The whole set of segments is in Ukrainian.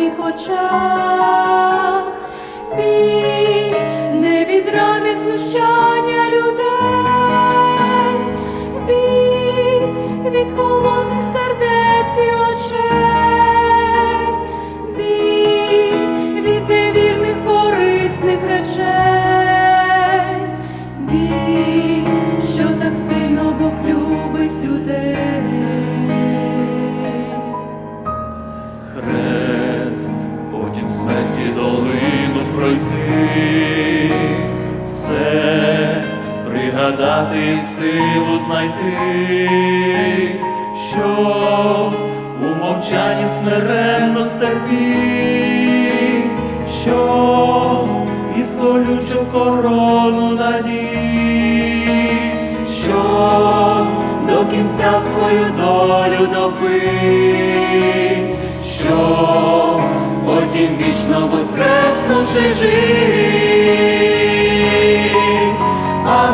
твоїх очах, бій не від рани знущання і силу знайти, що у мовчанні смиренно стерпіть, що із колючу корону надій, що до кінця свою долю добить, що потім вічно воскреснувши жить, а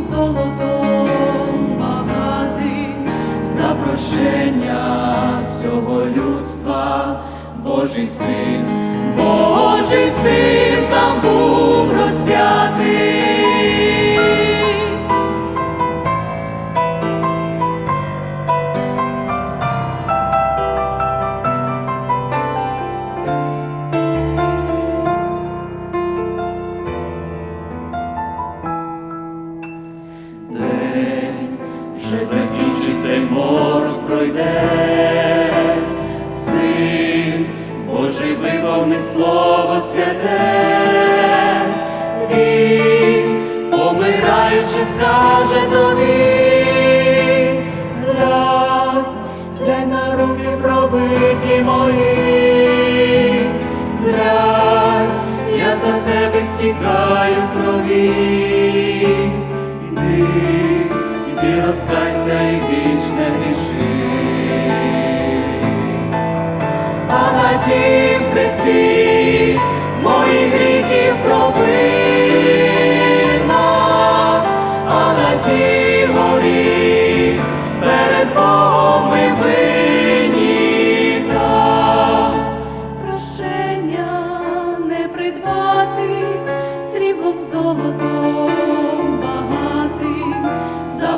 золотом багатим за прощення всього людства, Божий син, Божий син там був вже закінчиться, морок пройде, син Божий виповнить слово святе, він, помираючи, скаже тобі, глянь, глянь на руки пробиті мої, глянь, я за тебе стікаю крові. Іди, іди розкайся і більш не гріши.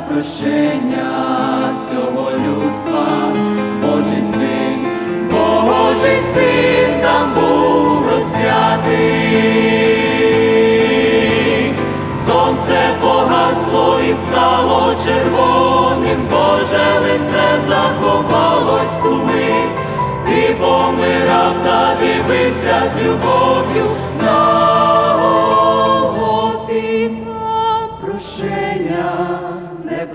Прощення всього людства, Божий син, Божий син там був розп'ятий. Сонце погасло і стало червоним, Боже лице заховалось в ту. Ти помирав та дивився з любов'ю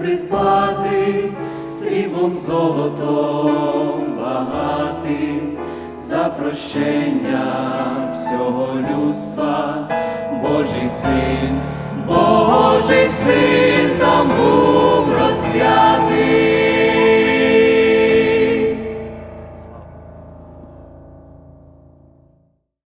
придбати сріблом золотом багатим за прощення всього людства, Божий син, Божий син там був розп'ятий.